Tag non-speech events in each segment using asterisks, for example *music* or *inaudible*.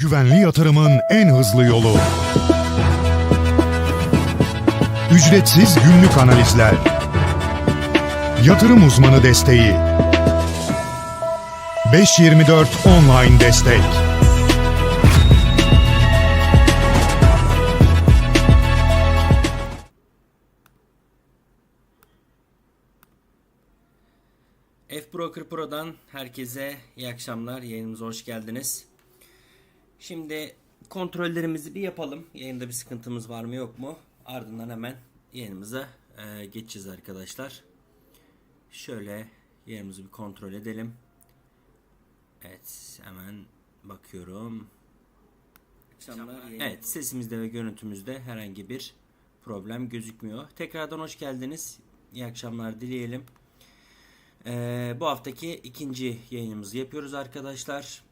Güvenli yatırımın en hızlı yolu. Ücretsiz günlük analizler. Yatırım uzmanı desteği. 524 online destek. F-Broker Pro'dan herkese iyi akşamlar. Yayınımıza hoş geldiniz. Şimdi kontrollerimizi bir yapalım. Yayında bir sıkıntımız var mı yok mu? Ardından hemen yayınımıza e, geçeceğiz arkadaşlar. Şöyle yayınımızı bir kontrol edelim. Evet hemen bakıyorum. Evet sesimizde ve görüntümüzde herhangi bir problem gözükmüyor. Tekrardan hoş geldiniz. İyi akşamlar dileyelim. Ee, bu haftaki ikinci yayınımızı yapıyoruz arkadaşlar.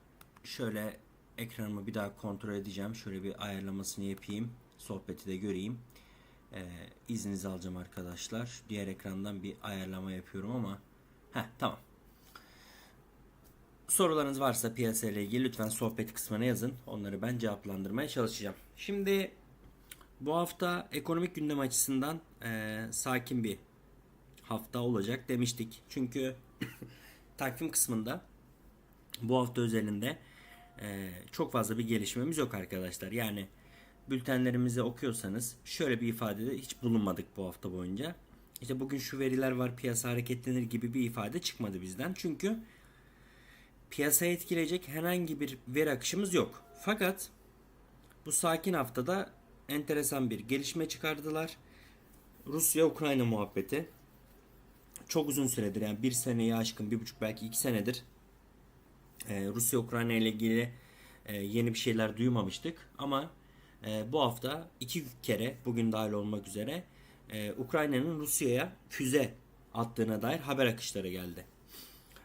Şöyle ekranımı bir daha kontrol edeceğim. Şöyle bir ayarlamasını yapayım. Sohbeti de göreyim. Ee, izninizi alacağım arkadaşlar. Diğer ekrandan bir ayarlama yapıyorum ama. Heh tamam. Sorularınız varsa piyasa ile ilgili lütfen sohbet kısmına yazın. Onları ben cevaplandırmaya çalışacağım. Şimdi bu hafta ekonomik gündem açısından eee, sakin bir hafta olacak demiştik. Çünkü *coughs* takvim kısmında bu hafta özelinde e, çok fazla bir gelişmemiz yok arkadaşlar. Yani bültenlerimizi okuyorsanız şöyle bir ifadede hiç bulunmadık bu hafta boyunca. İşte bugün şu veriler var piyasa hareketlenir gibi bir ifade çıkmadı bizden. Çünkü piyasayı etkileyecek herhangi bir veri akışımız yok. Fakat bu sakin haftada enteresan bir gelişme çıkardılar. Rusya-Ukrayna muhabbeti çok uzun süredir yani bir seneyi aşkın bir buçuk belki iki senedir e, Rusya Ukrayna ile ilgili e, yeni bir şeyler duymamıştık ama e, bu hafta iki kere bugün dahil olmak üzere Ukrayna'nın Rusya'ya füze attığına dair haber akışları geldi.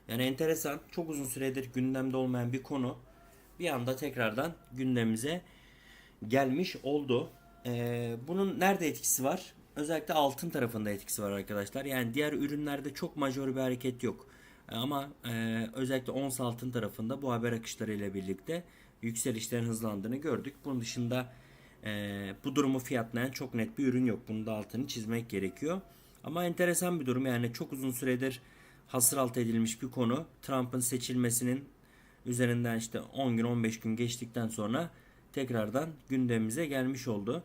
Yani enteresan çok uzun süredir gündemde olmayan bir konu bir anda tekrardan gündemimize gelmiş oldu. Bunun nerede etkisi var? Özellikle altın tarafında etkisi var arkadaşlar. Yani diğer ürünlerde çok majör bir hareket yok. Ee, Ama e, özellikle ons altın tarafında bu haber akışları ile birlikte yükselişlerin hızlandığını gördük. Bunun dışında e, bu durumu fiyatlayan çok net bir ürün yok. Bunun da altını çizmek gerekiyor. Ama enteresan bir durum yani çok uzun süredir hasır altı edilmiş bir konu. Trump'ın seçilmesinin üzerinden işte 10 gün 15 gün geçtikten sonra tekrardan gündemimize gelmiş oldu.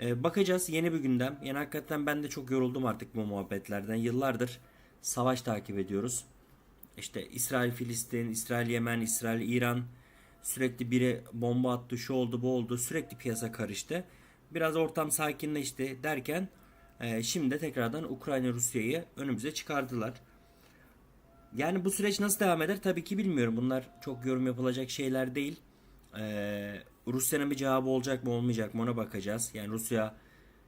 Ee, bakacağız yeni bir gündem. Yani hakikaten ben de çok yoruldum artık bu muhabbetlerden. Yıllardır savaş takip ediyoruz. İşte İsrail Filistin, İsrail Yemen, İsrail İran sürekli biri bomba attı, şu oldu, bu oldu. Sürekli piyasa karıştı. Biraz ortam sakinleşti derken e, şimdi de tekrardan Ukrayna Rusya'yı önümüze çıkardılar. Yani bu süreç nasıl devam eder tabii ki bilmiyorum. Bunlar çok yorum yapılacak şeyler değil. Ee, Rusya'nın bir cevabı olacak mı olmayacak mı ona bakacağız. Yani Rusya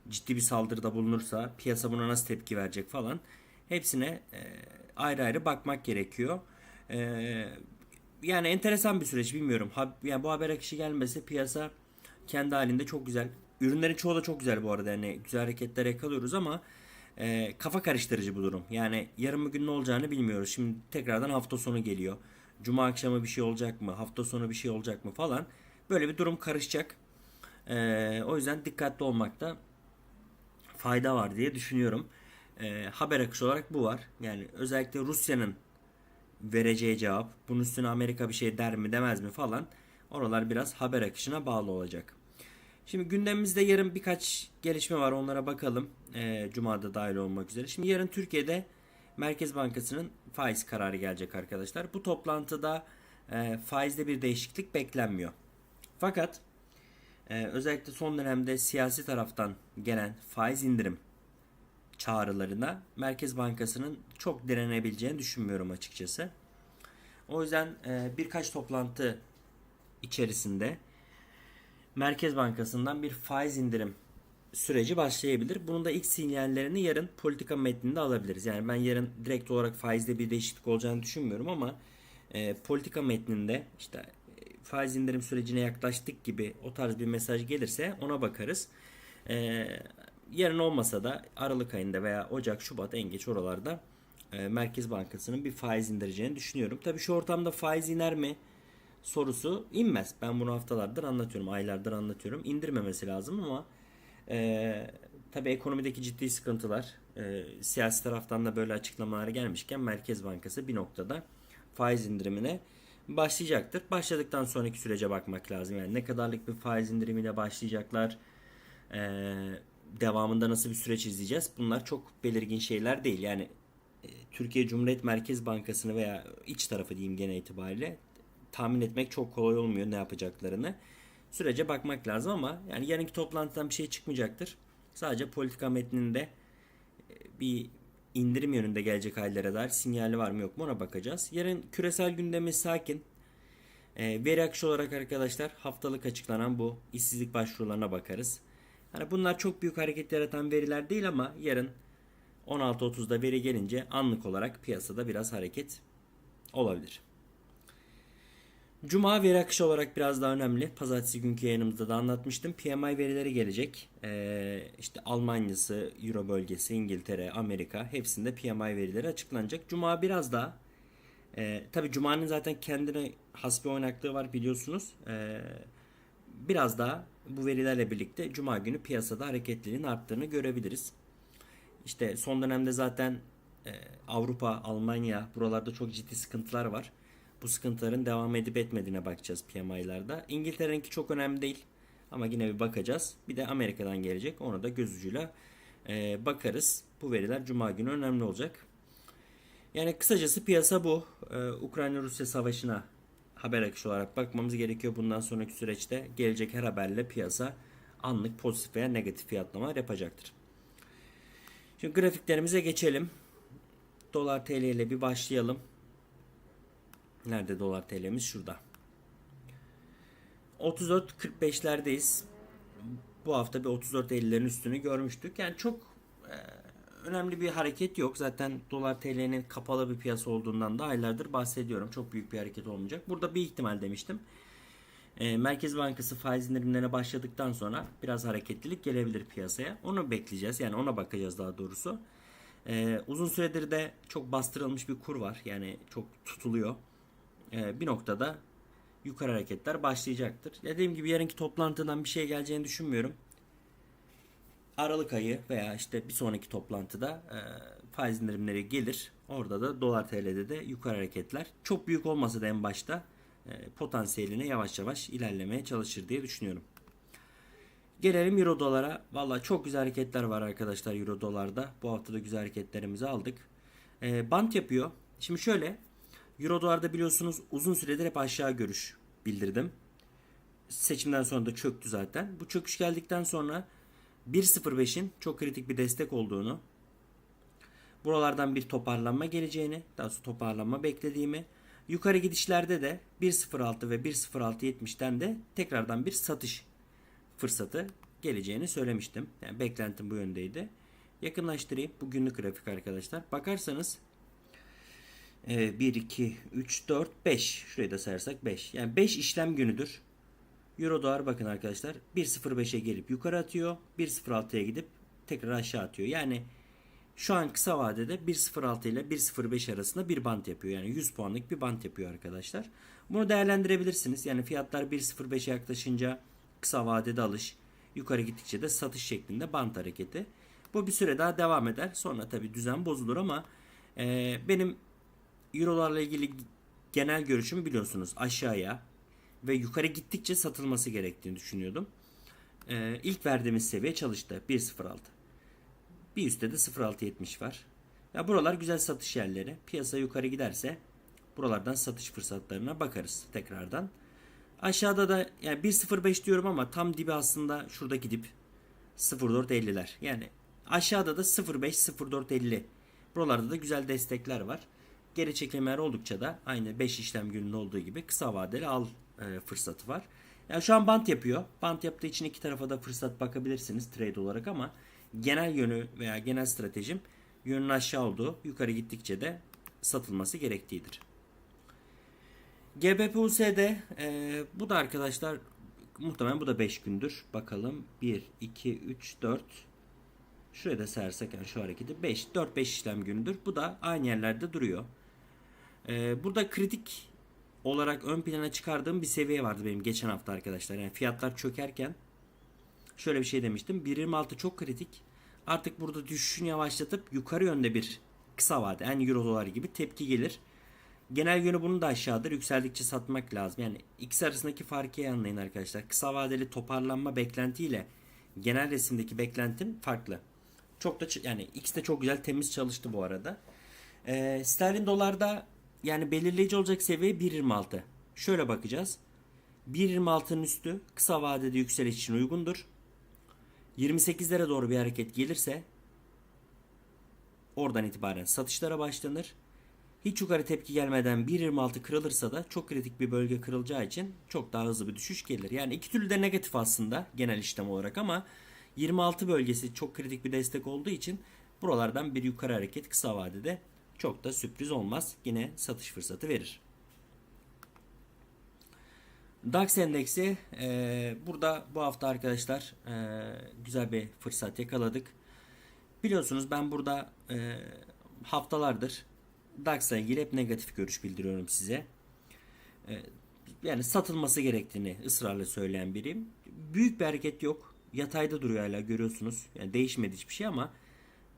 ciddi bir saldırıda bulunursa piyasa buna nasıl tepki verecek falan. Hepsine e, ayrı ayrı bakmak gerekiyor. E, yani enteresan bir süreç bilmiyorum. Ha, yani bu haber akışı gelmese piyasa kendi halinde çok güzel. Ürünlerin çoğu da çok güzel bu arada. Yani güzel hareketler yakalıyoruz ama e, kafa karıştırıcı bu durum. Yani yarın bugün ne olacağını bilmiyoruz. Şimdi tekrardan hafta sonu geliyor. Cuma akşamı bir şey olacak mı? Hafta sonu bir şey olacak mı falan. Böyle bir durum karışacak. E, o yüzden dikkatli olmakta fayda var diye düşünüyorum. E, haber akışı olarak bu var. Yani özellikle Rusya'nın vereceği cevap. Bunun üstüne Amerika bir şey der mi demez mi falan. Oralar biraz haber akışına bağlı olacak. Şimdi gündemimizde yarın birkaç gelişme var onlara bakalım. Ee, Cuma'da dahil olmak üzere. Şimdi yarın Türkiye'de Merkez Bankası'nın faiz kararı gelecek arkadaşlar. Bu toplantıda e, faizde bir değişiklik beklenmiyor. Fakat e, özellikle son dönemde siyasi taraftan gelen faiz indirim çağrılarına Merkez Bankası'nın çok direnebileceğini düşünmüyorum açıkçası. O yüzden e, birkaç toplantı içerisinde Merkez Bankası'ndan bir faiz indirim süreci başlayabilir. Bunun da ilk sinyallerini yarın politika metninde alabiliriz. Yani ben yarın direkt olarak faizde bir değişiklik olacağını düşünmüyorum ama e, politika metninde işte e, faiz indirim sürecine yaklaştık gibi o tarz bir mesaj gelirse ona bakarız. E, yarın olmasa da Aralık ayında veya Ocak, Şubat en geç oralarda e, Merkez Bankası'nın bir faiz indireceğini düşünüyorum. Tabii şu ortamda faiz iner mi? sorusu inmez. Ben bunu haftalardır anlatıyorum, aylardır anlatıyorum. İndirmemesi lazım ama e, tabii ekonomideki ciddi sıkıntılar, e, siyasi taraftan da böyle açıklamalar gelmişken Merkez Bankası bir noktada faiz indirimine başlayacaktır. Başladıktan sonraki sürece bakmak lazım. Yani ne kadarlık bir faiz indirimiyle başlayacaklar, e, devamında nasıl bir süreç izleyeceğiz? Bunlar çok belirgin şeyler değil. Yani e, Türkiye Cumhuriyet Merkez Bankası'nı veya iç tarafı diyeyim gene itibariyle tahmin etmek çok kolay olmuyor ne yapacaklarını. Sürece bakmak lazım ama yani yarınki toplantıdan bir şey çıkmayacaktır. Sadece politika metninde e, bir indirim yönünde gelecek hallere dair sinyali var mı yok mu ona bakacağız. Yarın küresel gündemimiz sakin. E, veri akışı olarak arkadaşlar haftalık açıklanan bu işsizlik başvurularına bakarız. Hani bunlar çok büyük hareket yaratan veriler değil ama yarın 16.30'da veri gelince anlık olarak piyasada biraz hareket olabilir. Cuma veri akışı olarak biraz daha önemli. Pazartesi günkü yayınımızda da anlatmıştım. PMI verileri gelecek. Ee, işte Almanya'sı, Euro bölgesi, İngiltere, Amerika hepsinde PMI verileri açıklanacak. Cuma biraz daha e, tabi Cuma'nın zaten kendine has bir oynaklığı var biliyorsunuz. E, biraz daha bu verilerle birlikte Cuma günü piyasada hareketliliğin arttığını görebiliriz. İşte son dönemde zaten e, Avrupa, Almanya buralarda çok ciddi sıkıntılar var. Bu sıkıntıların devam edip etmediğine bakacağız PMI'larda. İngiltere'ninki çok önemli değil. Ama yine bir bakacağız. Bir de Amerika'dan gelecek. Ona da göz ucuyla e, bakarız. Bu veriler Cuma günü önemli olacak. Yani kısacası piyasa bu. Ee, Ukrayna-Rusya savaşına haber akışı olarak bakmamız gerekiyor. Bundan sonraki süreçte gelecek her haberle piyasa anlık pozitif veya negatif fiyatlamalar yapacaktır. Şimdi grafiklerimize geçelim. Dolar TL ile bir başlayalım. Nerede dolar TL'miz? Şurada. 34.45'lerdeyiz. Bu hafta bir 34.50'lerin üstünü görmüştük. Yani çok önemli bir hareket yok. Zaten dolar TL'nin kapalı bir piyasa olduğundan da aylardır bahsediyorum. Çok büyük bir hareket olmayacak. Burada bir ihtimal demiştim. E, Merkez Bankası faiz indirimlerine başladıktan sonra biraz hareketlilik gelebilir piyasaya. Onu bekleyeceğiz. Yani ona bakacağız daha doğrusu. E, uzun süredir de çok bastırılmış bir kur var. Yani çok tutuluyor. E, bir noktada yukarı hareketler başlayacaktır. Dediğim gibi yarınki toplantıdan bir şey geleceğini düşünmüyorum. Aralık ayı veya işte bir sonraki toplantıda e, faiz indirimleri gelir. Orada da dolar TL'de de yukarı hareketler. Çok büyük olmasa da en başta e, potansiyeline yavaş yavaş ilerlemeye çalışır diye düşünüyorum. Gelelim euro dolara. Valla çok güzel hareketler var arkadaşlar euro dolarda. Bu hafta da güzel hareketlerimizi aldık. E, bant yapıyor. Şimdi şöyle euro dolarda biliyorsunuz uzun süredir hep aşağı görüş bildirdim. Seçimden sonra da çöktü zaten. Bu çöküş geldikten sonra 1.05'in çok kritik bir destek olduğunu, buralardan bir toparlanma geleceğini, daha sonra toparlanma beklediğimi, yukarı gidişlerde de 1.06 ve 1.06.70'ten de tekrardan bir satış fırsatı geleceğini söylemiştim. Yani beklentim bu yöndeydi. Yakınlaştırayım. Bu günlük grafik arkadaşlar. Bakarsanız 1, 2, 3, 4, 5. Şurayı da sayarsak 5. Yani 5 işlem günüdür. Euro dolar bakın arkadaşlar 1.05'e gelip yukarı atıyor. 1.06'ya gidip tekrar aşağı atıyor. Yani şu an kısa vadede 1.06 ile 1.05 arasında bir bant yapıyor. Yani 100 puanlık bir bant yapıyor arkadaşlar. Bunu değerlendirebilirsiniz. Yani fiyatlar 1.05'e yaklaşınca kısa vadede alış, yukarı gittikçe de satış şeklinde bant hareketi. Bu bir süre daha devam eder. Sonra tabi düzen bozulur ama e, benim Eurolarla ilgili genel görüşümü biliyorsunuz aşağıya ve yukarı gittikçe satılması gerektiğini düşünüyordum. Ee, ilk verdiğimiz seviye çalıştı 1.06. Bir üstte de 0.670 var. Ya buralar güzel satış yerleri. Piyasa yukarı giderse buralardan satış fırsatlarına bakarız tekrardan. Aşağıda da yani 1.05 diyorum ama tam dibi aslında şuradaki dip 0.450'ler. Yani aşağıda da 0.5 0.450. Buralarda da güzel destekler var. Geri çekilmeler oldukça da aynı 5 işlem gününün olduğu gibi kısa vadeli al e, fırsatı var. Yani şu an bant yapıyor. Bant yaptığı için iki tarafa da fırsat bakabilirsiniz trade olarak ama genel yönü veya genel stratejim yönün aşağı olduğu, yukarı gittikçe de satılması gerektiğidir. GBP USD e, bu da arkadaşlar muhtemelen bu da 5 gündür. Bakalım 1, 2, 3, 4 Şuraya da sersek yani şu hareketi 5, 4-5 işlem günüdür. Bu da aynı yerlerde duruyor. Ee, burada kritik olarak ön plana çıkardığım bir seviye vardı benim geçen hafta arkadaşlar. Yani fiyatlar çökerken şöyle bir şey demiştim. 1.26 çok kritik. Artık burada düşüşünü yavaşlatıp yukarı yönde bir kısa vade yani euro dolar gibi tepki gelir. Genel yönü bunun da aşağıdır. Yükseldikçe satmak lazım. Yani ikisi arasındaki farkı iyi anlayın arkadaşlar. Kısa vadeli toparlanma beklentiyle genel resimdeki beklentim farklı. Çok da yani ikisi de çok güzel temiz çalıştı bu arada. Ee, sterlin dolarda yani belirleyici olacak seviye 1.26. Şöyle bakacağız. 1.26'nın üstü kısa vadede yükseliş için uygundur. 28'lere doğru bir hareket gelirse oradan itibaren satışlara başlanır. Hiç yukarı tepki gelmeden 1.26 kırılırsa da çok kritik bir bölge kırılacağı için çok daha hızlı bir düşüş gelir. Yani iki türlü de negatif aslında genel işlem olarak ama 26 bölgesi çok kritik bir destek olduğu için buralardan bir yukarı hareket kısa vadede çok da sürpriz olmaz. Yine satış fırsatı verir. DAX endeksi e, burada bu hafta arkadaşlar e, güzel bir fırsat yakaladık. Biliyorsunuz ben burada e, haftalardır DAX'la ilgili hep negatif görüş bildiriyorum size. E, yani satılması gerektiğini ısrarla söyleyen biriyim. Büyük bir hareket yok. Yatayda duruyor hala görüyorsunuz. Yani değişmedi hiçbir şey ama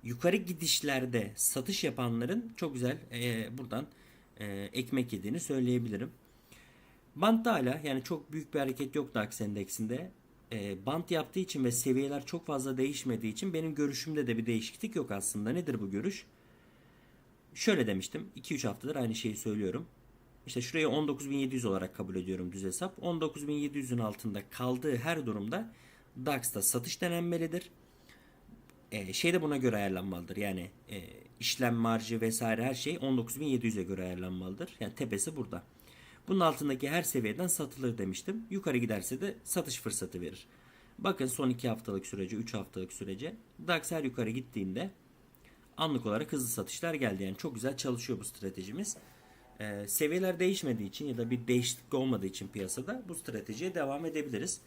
yukarı gidişlerde satış yapanların çok güzel e, buradan e, ekmek yediğini söyleyebilirim. Bantta hala yani çok büyük bir hareket yok DAX endeksinde. E, bant yaptığı için ve seviyeler çok fazla değişmediği için benim görüşümde de bir değişiklik yok aslında. Nedir bu görüş? Şöyle demiştim. 2-3 haftadır aynı şeyi söylüyorum. İşte şurayı 19.700 olarak kabul ediyorum düz hesap. 19.700'ün altında kaldığı her durumda DAX'ta satış denenmelidir. E, şey de buna göre ayarlanmalıdır. Yani e, işlem marjı vesaire her şey 19.700'e göre ayarlanmalıdır. Yani tepesi burada. Bunun altındaki her seviyeden satılır demiştim. Yukarı giderse de satış fırsatı verir. Bakın son 2 haftalık sürece, 3 haftalık sürece DAX her yukarı gittiğinde anlık olarak hızlı satışlar geldi. Yani çok güzel çalışıyor bu stratejimiz. Ee, seviyeler değişmediği için ya da bir değişiklik olmadığı için piyasada bu stratejiye devam edebiliriz.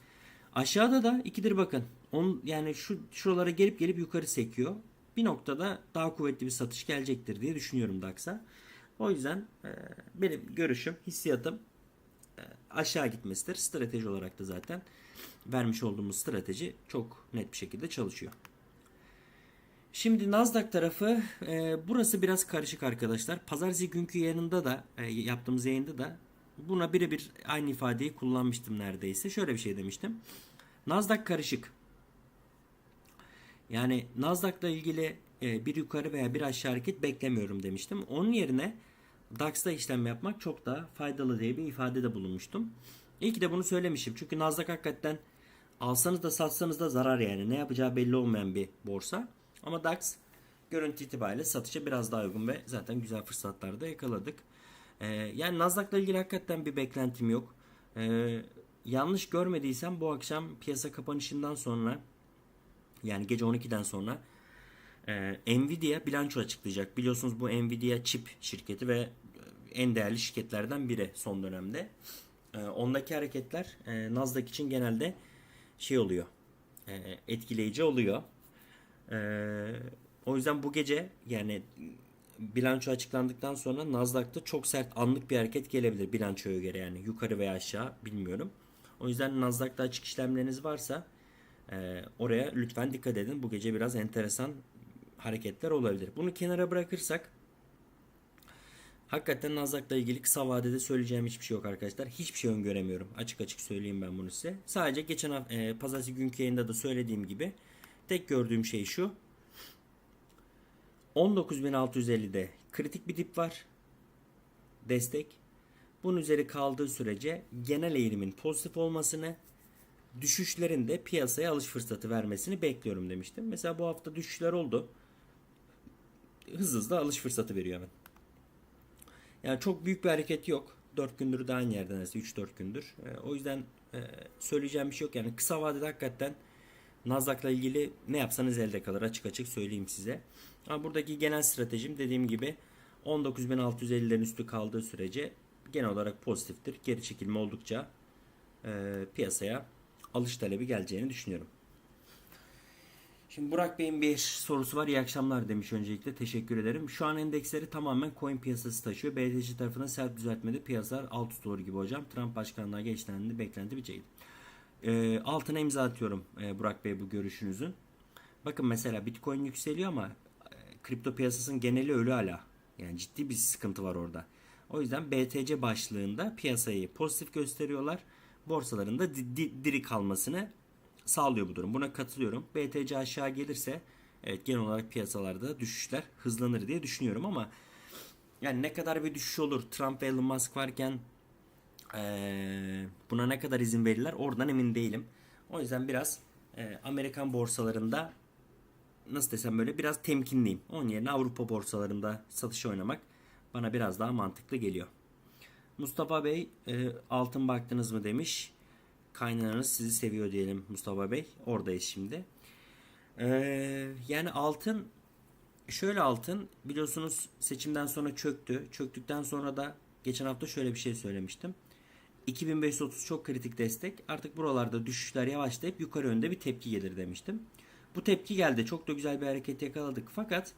Aşağıda da ikidir bakın. On, yani şu şuralara gelip gelip yukarı sekiyor. Bir noktada daha kuvvetli bir satış gelecektir diye düşünüyorum DAX'a. O yüzden e, benim görüşüm, hissiyatım e, aşağı gitmesidir. Strateji olarak da zaten vermiş olduğumuz strateji çok net bir şekilde çalışıyor. Şimdi Nasdaq tarafı e, burası biraz karışık arkadaşlar. Pazartesi günkü yayınında da e, yaptığımız yayında da buna birebir aynı ifadeyi kullanmıştım neredeyse. Şöyle bir şey demiştim. Nasdaq karışık. Yani Nasdaq'la ilgili e, bir yukarı veya bir aşağı hareket beklemiyorum demiştim. Onun yerine DAX'ta işlem yapmak çok daha faydalı diye bir ifadede bulunmuştum. İyi ki de bunu söylemişim. Çünkü Nasdaq hakikaten alsanız da satsanız da zarar yani. Ne yapacağı belli olmayan bir borsa. Ama DAX görüntü itibariyle satışa biraz daha uygun ve zaten güzel fırsatlarda yakaladık. Ee, yani Nasdaq'la ilgili hakikaten bir beklentim yok. Ee, yanlış görmediysem bu akşam piyasa kapanışından sonra yani gece 12'den sonra e, Nvidia bilanço açıklayacak. Biliyorsunuz bu Nvidia çip şirketi ve en değerli şirketlerden biri son dönemde. E, ondaki hareketler e, Nasdaq için genelde şey oluyor. E, etkileyici oluyor. E, o yüzden bu gece yani bilanço açıklandıktan sonra Nasdaq'ta çok sert anlık bir hareket gelebilir bilançoya göre yani yukarı veya aşağı bilmiyorum. O yüzden Nasdaq'ta açık işlemleriniz varsa e, oraya lütfen dikkat edin. Bu gece biraz enteresan hareketler olabilir. Bunu kenara bırakırsak hakikaten Nasdaq'la ilgili kısa vadede söyleyeceğim hiçbir şey yok arkadaşlar. Hiçbir şey öngöremiyorum. Açık açık söyleyeyim ben bunu size. Sadece geçen e, pazartesi günkü yayında da söylediğim gibi tek gördüğüm şey şu. 19.650'de kritik bir dip var. Destek. Bunun üzeri kaldığı sürece genel eğilimin pozitif olmasını düşüşlerin de piyasaya alış fırsatı vermesini bekliyorum demiştim. Mesela bu hafta düşüşler oldu. Hızlı hızlı alış fırsatı veriyor hemen. Yani çok büyük bir hareket yok. 4 gündür de aynı yerden neredeyse 3-4 gündür. E, o yüzden e, söyleyeceğim bir şey yok. Yani kısa vadede hakikaten Nasdaq'la ilgili ne yapsanız elde kalır açık açık söyleyeyim size. Ama buradaki genel stratejim dediğim gibi 19.650'lerin üstü kaldığı sürece genel olarak pozitiftir. Geri çekilme oldukça e, piyasaya alış talebi geleceğini düşünüyorum. Şimdi Burak Bey'in bir sorusu var. İyi akşamlar demiş öncelikle. Teşekkür ederim. Şu an endeksleri tamamen coin piyasası taşıyor. BTC tarafına sert düzeltmede piyasalar alt doğru gibi hocam. Trump başkanlığa geçtiğinde beklenti bir şeydi. Ee, altına imza atıyorum e, Burak Bey bu görüşünüzün. Bakın mesela Bitcoin yükseliyor ama e, kripto piyasasının geneli ölü hala. Yani ciddi bir sıkıntı var orada. O yüzden BTC başlığında piyasayı pozitif gösteriyorlar. Borsalarında di- di- diri kalmasını sağlıyor bu durum. Buna katılıyorum. BTC aşağı gelirse evet genel olarak piyasalarda düşüşler hızlanır diye düşünüyorum ama yani ne kadar bir düşüş olur Trump ve Elon Musk varken eee, buna ne kadar izin verirler oradan emin değilim. O yüzden biraz eee, Amerikan borsalarında nasıl desem böyle biraz temkinliyim. Onun yerine Avrupa borsalarında satış oynamak bana biraz daha mantıklı geliyor. Mustafa Bey e, altın baktınız mı demiş. Kaynağınız sizi seviyor diyelim Mustafa Bey. Oradayız şimdi. Ee, yani altın şöyle altın biliyorsunuz seçimden sonra çöktü. Çöktükten sonra da geçen hafta şöyle bir şey söylemiştim. 2530 çok kritik destek. Artık buralarda düşüşler yavaşlayıp yukarı yönde bir tepki gelir demiştim. Bu tepki geldi. Çok da güzel bir hareket yakaladık. Fakat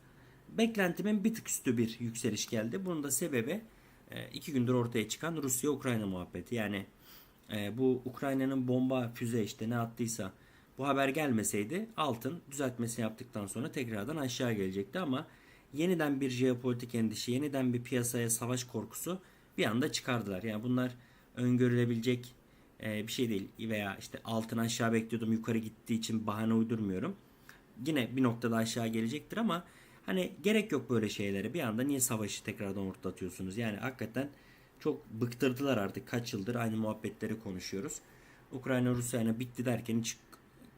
beklentimin bir tık üstü bir yükseliş geldi. Bunun da sebebi e, iki gündür ortaya çıkan Rusya-Ukrayna muhabbeti. Yani e, bu Ukrayna'nın bomba füze işte ne attıysa bu haber gelmeseydi altın düzeltmesini yaptıktan sonra tekrardan aşağı gelecekti ama yeniden bir jeopolitik endişe, yeniden bir piyasaya savaş korkusu bir anda çıkardılar. Yani bunlar öngörülebilecek e, bir şey değil veya işte altın aşağı bekliyordum yukarı gittiği için bahane uydurmuyorum. Yine bir noktada aşağı gelecektir ama hani gerek yok böyle şeylere. Bir anda niye savaşı tekrardan ortlatıyorsunuz? Yani hakikaten çok bıktırdılar artık kaç yıldır aynı muhabbetleri konuşuyoruz. Ukrayna Rusya'yla bitti derken hiç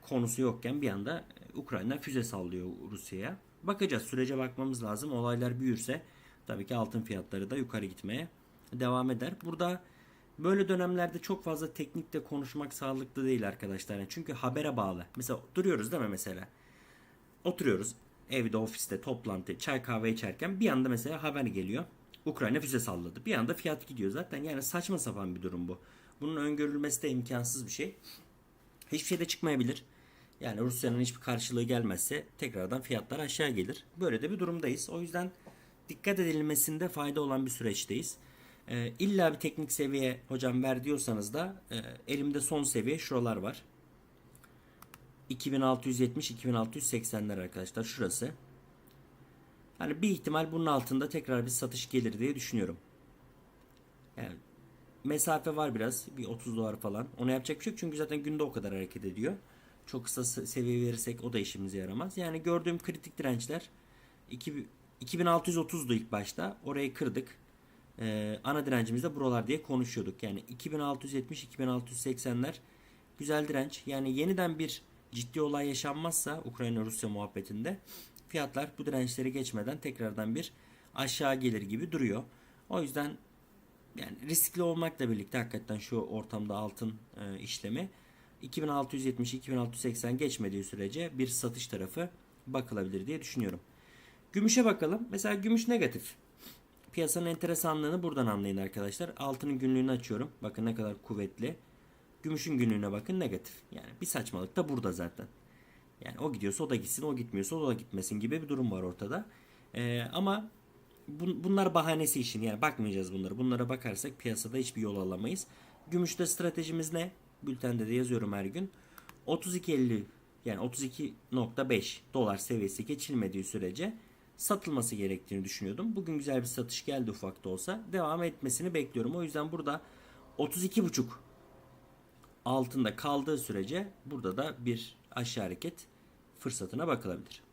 konusu yokken bir anda Ukrayna füze sallıyor Rusya'ya. Bakacağız sürece bakmamız lazım. Olaylar büyürse tabii ki altın fiyatları da yukarı gitmeye devam eder. Burada böyle dönemlerde çok fazla teknikte konuşmak sağlıklı değil arkadaşlar. Yani çünkü habere bağlı. Mesela duruyoruz değil mi mesela? Oturuyoruz evde ofiste toplantı çay kahve içerken bir anda mesela haber geliyor. Ukrayna füze salladı. Bir anda fiyat gidiyor zaten. Yani saçma sapan bir durum bu. Bunun öngörülmesi de imkansız bir şey. Hiçbir şey de çıkmayabilir. Yani Rusya'nın hiçbir karşılığı gelmezse tekrardan fiyatlar aşağı gelir. Böyle de bir durumdayız. O yüzden dikkat edilmesinde fayda olan bir süreçteyiz. Ee, illa bir teknik seviye hocam ver diyorsanız da e, elimde son seviye şuralar var. 2670-2680'ler arkadaşlar şurası. Hani bir ihtimal bunun altında tekrar bir satış gelir diye düşünüyorum. Yani mesafe var biraz. Bir 30 dolar falan. Ona yapacak bir şey yok. Çünkü zaten günde o kadar hareket ediyor. Çok kısa se- seviye verirsek o da işimize yaramaz. Yani gördüğüm kritik dirençler 2000 2630'du ilk başta. Orayı kırdık. Ee, ana direncimiz de buralar diye konuşuyorduk. Yani 2670-2680'ler güzel direnç. Yani yeniden bir ciddi olay yaşanmazsa Ukrayna-Rusya muhabbetinde fiyatlar bu dirençleri geçmeden tekrardan bir aşağı gelir gibi duruyor. O yüzden yani riskli olmakla birlikte hakikaten şu ortamda altın e, işlemi 2670-2680 geçmediği sürece bir satış tarafı bakılabilir diye düşünüyorum. Gümüşe bakalım. Mesela gümüş negatif. Piyasanın enteresanlığını buradan anlayın arkadaşlar. Altının günlüğünü açıyorum. Bakın ne kadar kuvvetli. Gümüşün günlüğüne bakın negatif. Yani bir saçmalık da burada zaten. Yani o gidiyorsa o da gitsin, o gitmiyorsa o da gitmesin gibi bir durum var ortada. Ee, ama bun- bunlar bahanesi için yani bakmayacağız bunlara. Bunlara bakarsak piyasada hiçbir yol alamayız. Gümüşte stratejimiz ne? Bültende de yazıyorum her gün. 32.50 yani 32.5 dolar seviyesi geçilmediği sürece satılması gerektiğini düşünüyordum. Bugün güzel bir satış geldi ufak da olsa. Devam etmesini bekliyorum. O yüzden burada 32.5 altında kaldığı sürece burada da bir aşağı hareket fırsatına bakılabilir.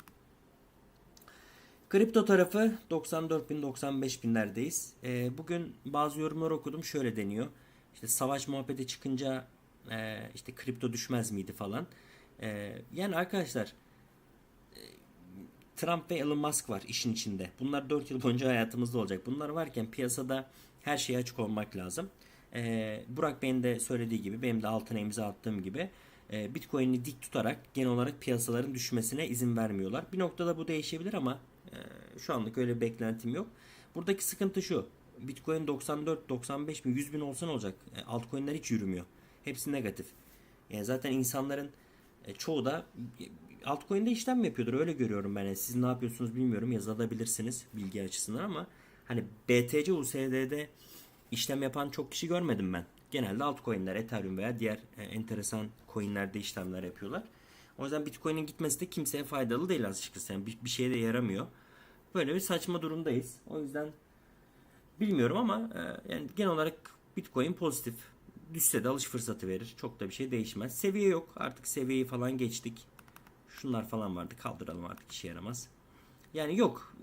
Kripto tarafı 94 bin 95 binlerdeyiz. Ee, bugün bazı yorumlar okudum şöyle deniyor. İşte savaş muhabbeti çıkınca e, işte kripto düşmez miydi falan. E, yani arkadaşlar e, Trump ve Elon Musk var işin içinde. Bunlar 4 yıl boyunca hayatımızda olacak. Bunlar varken piyasada her şeye açık olmak lazım. Ee, Burak Bey'in de söylediği gibi benim de altına imza attığım gibi e, Bitcoin'i dik tutarak genel olarak piyasaların düşmesine izin vermiyorlar. Bir noktada bu değişebilir ama e, şu anlık öyle bir beklentim yok. Buradaki sıkıntı şu. Bitcoin 94, 95 bin, 100 bin olsa ne olacak? E, altcoin'ler hiç yürümüyor. Hepsi negatif. Yani zaten insanların e, çoğu da altcoin'de işlem yapıyordur öyle görüyorum ben. Yani siz ne yapıyorsunuz bilmiyorum yazabilirsiniz bilgi açısından ama hani BTC USD'de işlem yapan çok kişi görmedim ben. Genelde altcoin'ler Ethereum veya diğer e, enteresan coin'lerde işlemler yapıyorlar. O yüzden Bitcoin'in gitmesi de kimseye faydalı değil açıkçası. Yani bir, bir şeye de yaramıyor. Böyle bir saçma durumdayız. O yüzden bilmiyorum ama e, yani genel olarak Bitcoin pozitif. Düşse de alış fırsatı verir. Çok da bir şey değişmez. Seviye yok. Artık seviyeyi falan geçtik. Şunlar falan vardı. Kaldıralım artık işe yaramaz. Yani yok.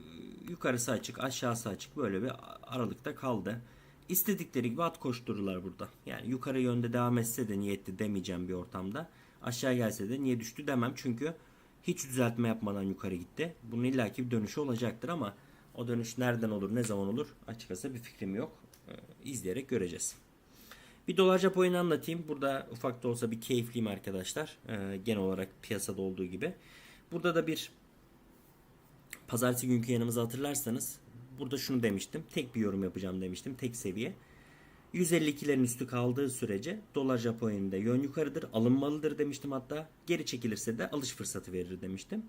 Yukarısı açık, aşağısı açık. Böyle bir aralıkta kaldı. İstedikleri gibi at koştururlar burada. Yani yukarı yönde devam etse de niyetli demeyeceğim bir ortamda. Aşağı gelse de niye düştü demem. Çünkü hiç düzeltme yapmadan yukarı gitti. Bunun illaki bir dönüşü olacaktır ama o dönüş nereden olur, ne zaman olur açıkçası bir fikrim yok. Ee, izleyerek göreceğiz. Bir dolar Japo'yu anlatayım. Burada ufak da olsa bir keyifliyim arkadaşlar. Ee, genel olarak piyasada olduğu gibi. Burada da bir pazartesi günkü yanımızı hatırlarsanız burada şunu demiştim. Tek bir yorum yapacağım demiştim. Tek seviye. 152'lerin üstü kaldığı sürece dolar Japonya'da yön yukarıdır. Alınmalıdır demiştim hatta. Geri çekilirse de alış fırsatı verir demiştim.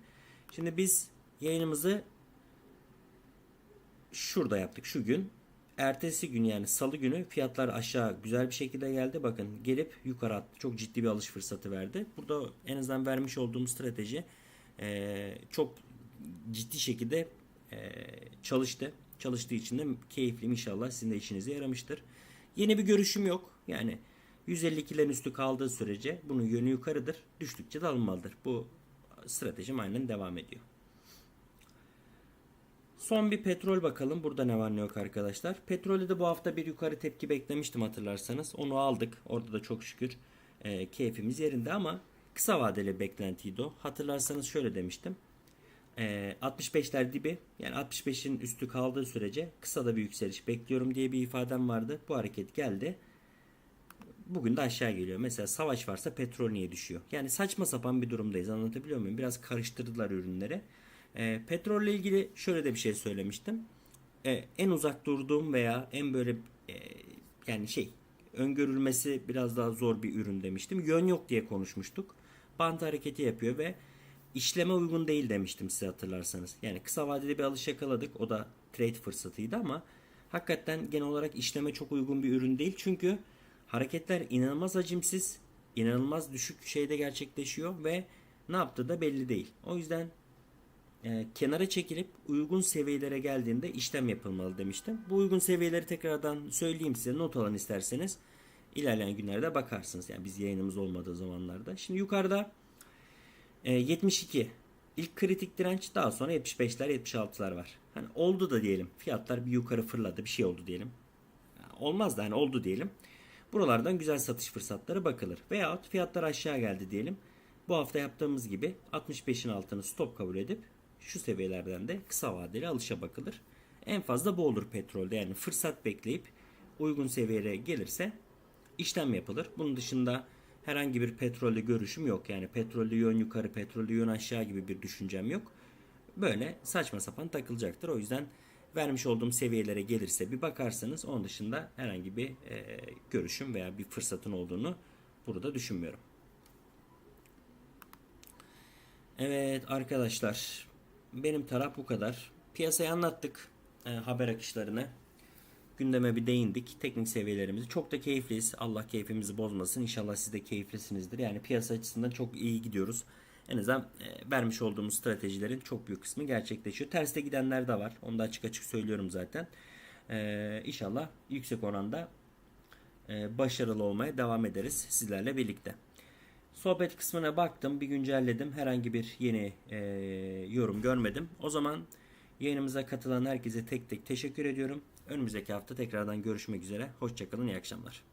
Şimdi biz yayınımızı şurada yaptık şu gün. Ertesi gün yani salı günü fiyatlar aşağı güzel bir şekilde geldi. Bakın gelip yukarı attı. Çok ciddi bir alış fırsatı verdi. Burada en azından vermiş olduğum strateji eee, çok ciddi şekilde eee, çalıştı. Çalıştığı için de keyifliyim inşallah sizin de işinize yaramıştır. Yeni bir görüşüm yok. Yani 152'lerin üstü kaldığı sürece bunun yönü yukarıdır. Düştükçe de alınmalıdır. Bu stratejim aynen devam ediyor. Son bir petrol bakalım. Burada ne var ne yok arkadaşlar. Petrolde de bu hafta bir yukarı tepki beklemiştim hatırlarsanız. Onu aldık. Orada da çok şükür e, keyfimiz yerinde ama kısa vadeli beklentiydi o. Hatırlarsanız şöyle demiştim. E, 65'ler dibi yani 65'in üstü kaldığı sürece kısa da bir yükseliş bekliyorum diye bir ifadem vardı. Bu hareket geldi. Bugün de aşağı geliyor. Mesela savaş varsa petrol niye düşüyor? Yani saçma sapan bir durumdayız. Anlatabiliyor muyum? Biraz karıştırdılar ürünleri. E, petrolle ilgili şöyle de bir şey söylemiştim. E, en uzak durduğum veya en böyle e, yani şey öngörülmesi biraz daha zor bir ürün demiştim. Yön yok diye konuşmuştuk. Bant hareketi yapıyor ve işleme uygun değil demiştim size hatırlarsanız. Yani kısa vadede bir alış yakaladık. O da trade fırsatıydı ama hakikaten genel olarak işleme çok uygun bir ürün değil. Çünkü hareketler inanılmaz hacimsiz, inanılmaz düşük şeyde gerçekleşiyor ve ne yaptığı da belli değil. O yüzden e, kenara çekilip uygun seviyelere geldiğinde işlem yapılmalı demiştim. Bu uygun seviyeleri tekrardan söyleyeyim size not alın isterseniz. İlerleyen günlerde bakarsınız. Yani biz yayınımız olmadığı zamanlarda. Şimdi yukarıda e, 72 ilk kritik direnç daha sonra 75'ler 76'lar var. Hani oldu da diyelim. Fiyatlar bir yukarı fırladı. Bir şey oldu diyelim. Olmaz da hani oldu diyelim. Buralardan güzel satış fırsatları bakılır. Veyahut fiyatlar aşağı geldi diyelim. Bu hafta yaptığımız gibi 65'in altını stop kabul edip şu seviyelerden de kısa vadeli alışa bakılır. En fazla bu olur petrolde. Yani fırsat bekleyip uygun seviyeye gelirse işlem yapılır. Bunun dışında herhangi bir petrolde görüşüm yok. Yani petrolde yön yukarı, petrolde yön aşağı gibi bir düşüncem yok. Böyle saçma sapan takılacaktır. O yüzden vermiş olduğum seviyelere gelirse bir bakarsanız onun dışında herhangi bir e, görüşüm veya bir fırsatın olduğunu burada düşünmüyorum. Evet arkadaşlar benim taraf bu kadar. Piyasayı anlattık e, haber akışlarını. Gündeme bir değindik. Teknik seviyelerimizi. Çok da keyifliyiz. Allah keyfimizi bozmasın. İnşallah siz de keyiflisinizdir. Yani piyasa açısından çok iyi gidiyoruz. En azından e, vermiş olduğumuz stratejilerin çok büyük kısmı gerçekleşiyor. Terste gidenler de var. Onu da açık açık söylüyorum zaten. E, inşallah yüksek oranda e, başarılı olmaya devam ederiz sizlerle birlikte. Sohbet kısmına baktım, bir güncelledim. Herhangi bir yeni e, yorum görmedim. O zaman yayınımıza katılan herkese tek tek teşekkür ediyorum. Önümüzdeki hafta tekrardan görüşmek üzere. Hoşçakalın, iyi akşamlar.